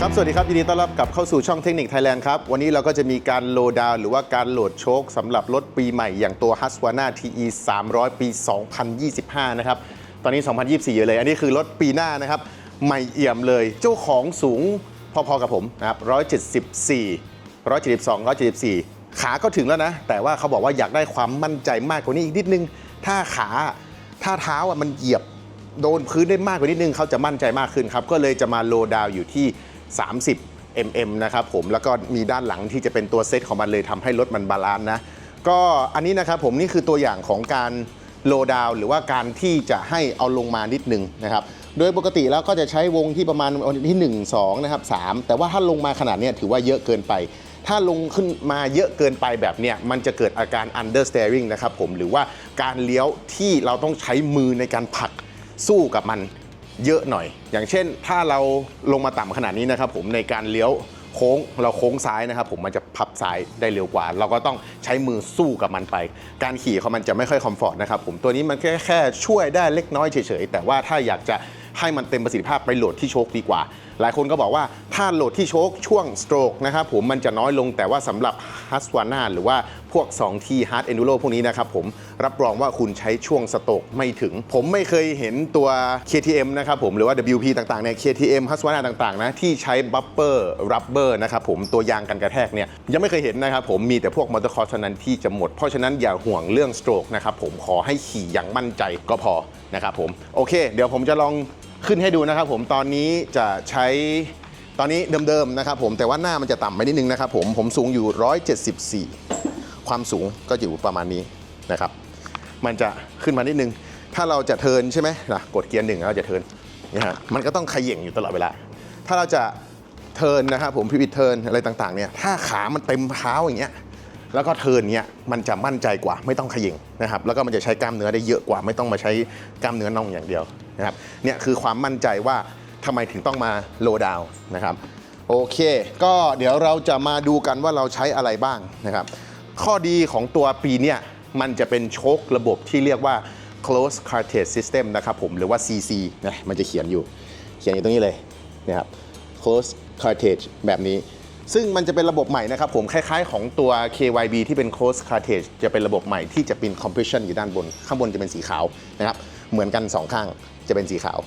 ครับ สวัสดีครับ ยินดีต้อนรับกลับเข้าสู่ช่องเทคนิคไทยแลนด์ครับ วันนี้เราก็จะมีการโลดดาวหรือว่าการโหลดโชคสำหรับรถปีใหม่อย่างตัว h u s w a n a TE 300 ปี 2025 นะครับ ตอนนี้ 2024 อยู่เลย อันนี้คือรถปีหน้านะครับ ใหม่เอี่ยมเลย เจ้าของสูงพอๆกับผมนะครับ 174 172 174 ขาก็ถึงแล้วนะ แต่ว่าเขาบอกว่าอยากได้ความมั่นใจมากกว่านี้อีกนิดนึง ถ้าขา ถ้าเท้าอะมันเหยียบโดนพื้นได้มากกว่านิดนึงเขาจะมั่นใจมากขึ้นครับ ก็เลยจะมาโลดาวอยู่ที่ 30 mm นะครับผมแล้วก็มีด้านหลังที่จะเป็นตัวเซตของมันเลยทำให้รถมันบาลานซ์นะ ก็อันนี้นะครับผมนี่คือตัวอย่างของการโลดาวหรือว่าการที่จะให้เอาลงมานิดนึงนะครับ โดยปกติแล้วก็จะใช้วงที่ประมาณที่ 1 2 นะครับ 3 แต่ว่าถ้าลงมาขนาดนี้ถือว่าเยอะเกินไป ถ้าลงขึ้นมาเยอะเกินไปแบบเนี้ยมันจะเกิดอาการ understeering นะครับผมหรือว่าการเลี้ยวที่เราต้องใช้มือในการผลักสู้กับมัน เยอะหน่อย อย่างเช่น ถ้าเราลงมาต่ำขนาดนี้นะครับ ผมในการเลี้ยวโค้งเราโค้งซ้ายนะครับ ผมมันจะพับซ้ายได้เร็วกว่า เราก็ต้องใช้มือสู้กับมันไป การขี่ของมันจะไม่ค่อยคอมฟอร์ตนะครับผมตัวนี้มันแค่แค่ช่วยได้เล็กน้อยเฉยๆแต่ว่าถ้าอยากจะให้มันเต็มประสิทธิภาพไปโหลดที่โชคดีกว่า หลายคนก็บอกว่าถ้าโหลดที่โชคช่วงสโตรกนะครับผมมันจะน้อยลงแต่ว่าสำหรับฮัสวาน่าหรือว่าพวก2ทีฮาร์ดเอนดูโรพวกนี้นะครับผมรับรองว่าคุณใช้ช่วงสโตรกไม่ถึง ผมไม่เคยเห็นตัว KTM นะครับผมหรือว่า WP ต่างๆเนี่ย KTM ฮัสวาน่าต่างๆนะที่ใช้บัฟเฟอร์รับเบอร์นะครับผมตัวยางกันกระแทกเนี่ยยังไม่เคยเห็นนะครับผมมีแต่พวกมอเตอร์คอร์สเท่านั้นที่จะหมด เพราะฉะนั้นอย่าห่วงเรื่องสโตรกนะครับผมขอให้ขี่อย่างมั่นใจก็พอนะครับผมโอเค เดี๋ยวผมจะลอง ขึ้นให้ดูนะครับผมตอนนี้จะใช้ตอนนี้เดิมๆนะครับผมแต่ว่าหน้ามันจะต่ำไปนิดนึงนะครับผมผมสูงอยู่ 174 ความสูงก็อยู่ประมาณนี้นะครับ มันจะขึ้นมานิดนึง ถ้าเราจะเทิร์นใช่ไหมนะกดเกียร์หนึ่งแล้วเราจะเทิร์นนี่ฮะมันก็ต้องขย่งอยู่ตลอดเวลา ถ้าเราจะเทิร์นนะครับผมพิวิตเทิร์นอะไรต่างๆเนี่ยถ้าขามันเต็มเท้าอย่างเงี้ยแล้วก็เทิร์นเนี้ยมันจะมั่นใจกว่าไม่ต้องขย่งนะครับแล้วก็มันจะใช้กล้ามเนื้อได้เยอะกว่าไม่ต้องมาใช้กล้ามเนื้อน่องอย่างเดียว นะครับเนี่ยคือความมั่นใจว่าทำไมถึงต้องมาโลดาวนะครับโอเค ก็เดี๋ยวเราจะมาดูกันว่าเราใช้อะไรบ้างนะครับ ข้อดีของตัวปีเนี่ยมันจะเป็นโชคระบบที่เรียกว่า close cartridge system นะครับผมหรือว่า CC นะมันจะเขียนอยู่ เขียนอยู่ตรงนี้เลยนะครับ close cartridge แบบนี้ ซึ่งมันจะเป็นระบบใหม่นะครับผมคล้ายๆของตัว KYB ที่เป็น close cartridge จะเป็นระบบใหม่ที่จะเป็น compression อยู่ด้านบน ข้างบนจะเป็นสีขาวนะครับเหมือนกันสองข้าง จะเป็นสีขาว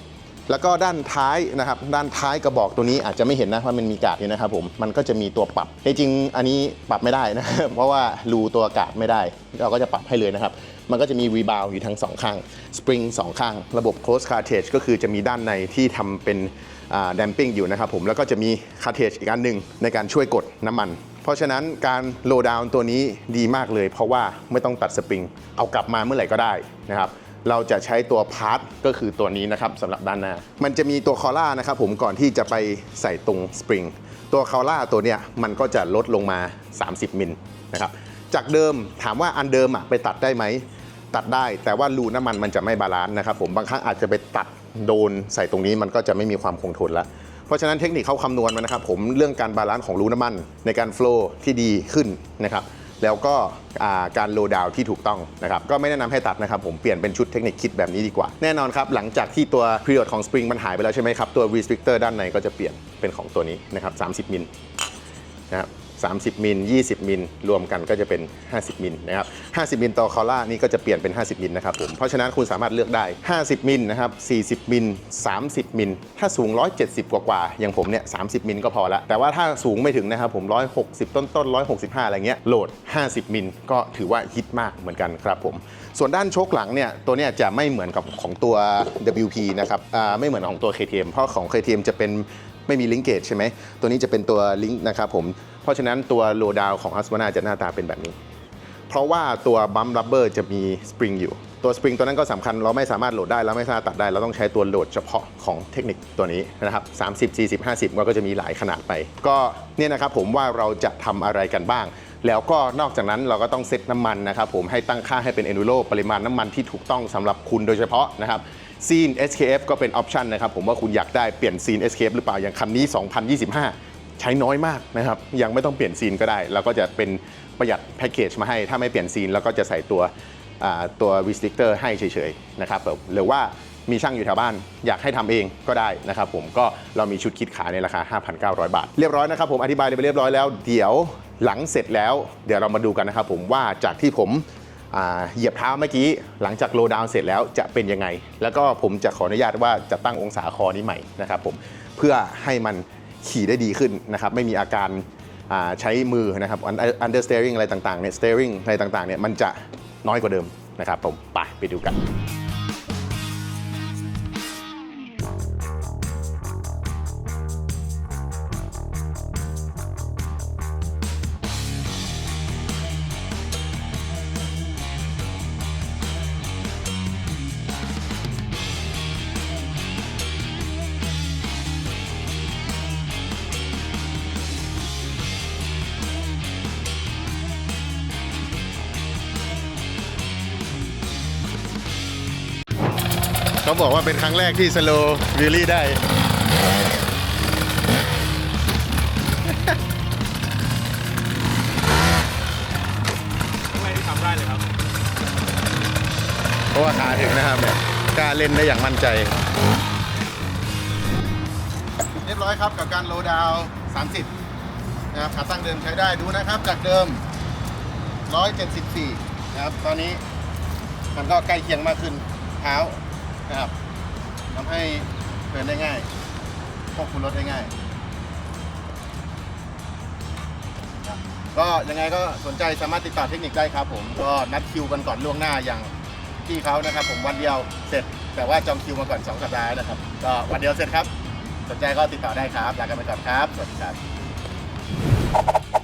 แล้วก็ด้านท้ายนะครับด้านท้ายกระบอกตัวนี้อาจจะไม่เห็นนะว่ามันมีกาดอยู่นะครับผมมันก็จะมีตัวปรับจริงๆอันนี้ปรับไม่ได้นะเพราะว่ารูตัวกาดไม่ได้ เราก็จะปรับให้เลยนะครับมันก็จะมีรีบาวอยู่ทั้งสองข้างสปริงสองข้าง ระบบ close cartridge ก็คือจะมีด้านในที่ทำเป็นดัมปิ้งอยู่นะครับผมแล้วก็จะมี cartridge อีกอันหนึ่งในการช่วยกดน้ำมัน เพราะฉะนั้นการโลดาวน์ตัวนี้ดีมากเลย เพราะว่าไม่ต้องตัดสปริง เอากลับมาเมื่อไหร่ก็ได้นะครับ เราจะใช้ตัวพาร์ทก็คือตัวนี้นะครับสำหรับด้านหน้า มันจะมีตัวคอล่านะครับผมก่อนที่จะไปใส่ตรงสปริงตัวคอล่าตัวเนี้ยมันก็จะลดลงมา 30มิลนะครับจากเดิมถามว่าอันเดิมอะไปตัดได้ไหมตัดได้แต่ว่ารูน้ำมันมันจะไม่บาลานซ์นะครับผมบางครั้งอาจจะไปตัดโดนใส่ตรงนี้มันก็จะไม่มีความคงทนแล้วเพราะฉะนั้นเทคนิคเขาคำนวณมานะครับผมเรื่องการบาลานซ์ของรูน้ำมันในการโฟล์ที่ดีขึ้นนะครับ แล้วก็การโลดาวที่ถูกต้องนะครับก็ไม่แนะนำให้ตัดนะครับผมเปลี่ยนเป็นชุดเทคนิคคิดแบบนี้ดีกว่า แน่นอนครับหลังจากที่ตัวพรีออดของสปริงมันหายไปแล้วใช่ไหมครับตัวรีสตริกเตอร์ด้านในก็จะเปลี่ยนเป็นของตัวนี้นะครับ30มิลนะครับ 30 มิล 20 มิล รวมกันก็จะเป็น 50 มิลนะครับ 50 มิลต่อคอล่านี่ก็จะเปลี่ยนเป็น 50 มิลนะครับผม เพราะฉะนั้นคุณสามารถเลือกได้ 50 มิลนะครับ 40 มิล 30 มิล ถ้าสูง 170 กว่ากว่าๆอย่างผมเนี่ย 30 มิลก็พอละ แต่ว่าถ้าสูงไม่ถึงนะครับผม 160 ต้นต้นๆ165 อะไรเงี้ย โหลด 50 มิล ก็ถือว่าฮิตมากเหมือนกันครับผม ส่วนด้านโชคหลังเนี่ยตัวเนี้ยจะไม่เหมือนกับของตัว WP นะครับ อ่า ไม่เหมือนของตัว KTM เพราะของ KTM จะเป็นไม่มีลิงเกจใช่ไหม ตัวนี้จะเป็นตัวลิงนะครับผม ราะฉะนั้นตัวโลดาวของ h u s ว a n a จะหน้าตาเป็นแบบนี้ เพราะว่าตัวบัม r ับเบอร์จะมีสปริงอยู่ ตัวสปริงตัวนั้นก็สำคัญเราไม่สามารถโหลดได้เราไม่สามารถตัดได้ เราต้องใช้ตัวโหลดเฉพาะของเทคนิคตัวนี้นะครับ30 40 50 ก็จะมีหลายขนาดไป ก็เนี่ยนะครับผมว่าเราจะทำอะไรกันบ้างแล้วก็นอกจากนั้นเราก็ต้องเซตน้ำมันนะครับผมให้ตั้งค่าให้เป็น Enduro ปริมาณน้ำมันที่ถูกต้องสำหรับคุณโดยเฉพาะนะครับซีน SKF ก็เป็นออปชันนะครับผมว่าคุณอยากได้เปลี่ยนซีน SKF หรือเปล่าอย่างคันนี้ 2025 ใช้น้อยมากนะครับ ยังไม่ต้องเปลี่ยนซีนก็ได้เราก็จะเป็นประหยัดแพ็กเกจมาให้ ถ้าไม่เปลี่ยนซีนเราก็จะใส่ตัวตัว restrictor ให้เฉยๆนะครับผมหรือว่ามีช่างอยู่แถวบ้านอยากให้ทำเองก็ได้นะครับผมก็เรามีชุดคิดขายในราคา 5,900 บาท เรียบร้อยนะครับผมอธิบายไปเรียบร้อยแล้ว เดี๋ยวหลังเสร็จแล้ว เดี๋ยวเรามาดูกันนะครับผมว่าจากที่ผมเหยียบเท้าเมื่อกี้หลังจากโลดาวเสร็จแล้วจะเป็นยังไง แล้วก็ผมจะขออนุญาตว่าจะตั้งองศาคอนี้ใหม่นะครับผมเพื่อให้มัน ขี่ได้ดีขึ้นนะครับไม่มีอาการใช้มือนะครับ understeering อะไรต่างๆเนี่ย steering อะไรต่างๆเนี่ยมันจะน้อยกว่าเดิมนะครับผมไปไปดูกัน เขาบอกว่าเป็นครั้งแรกที่สโลวิลลี่ได้ ไม่ได้ทำได้เลยครับ เพราะว่าขาถึงนะครับเนี่ยกล้าเล่นได้อย่างมั่นใจ เรียบร้อยครับกับการโลดาวน์30 นะครับขาตั้งเดิมใช้ได้ดูนะครับจากเดิม 174 นะครับ ตอนนี้มันก็ใกล้เคียงมากขึ้นเท้า นะครับทำให้เดินได้ง่ายควบคุมรถได้ง่ายครับก็ยังไงก็สนใจสามารถติดต่อเทคนิคได้ครับ ผมก็นัดคิวกันก่อนล่วงหน้าอย่างที่เขานะครับ ผมวันเดียวเสร็จ แต่ว่าจองคิวมาก่อน2สัปดาห์นะครับก็วันเดียวเสร็จครับ สนใจก็ติดต่อได้ครับลากันไปก่อนครับสวัสดีครับ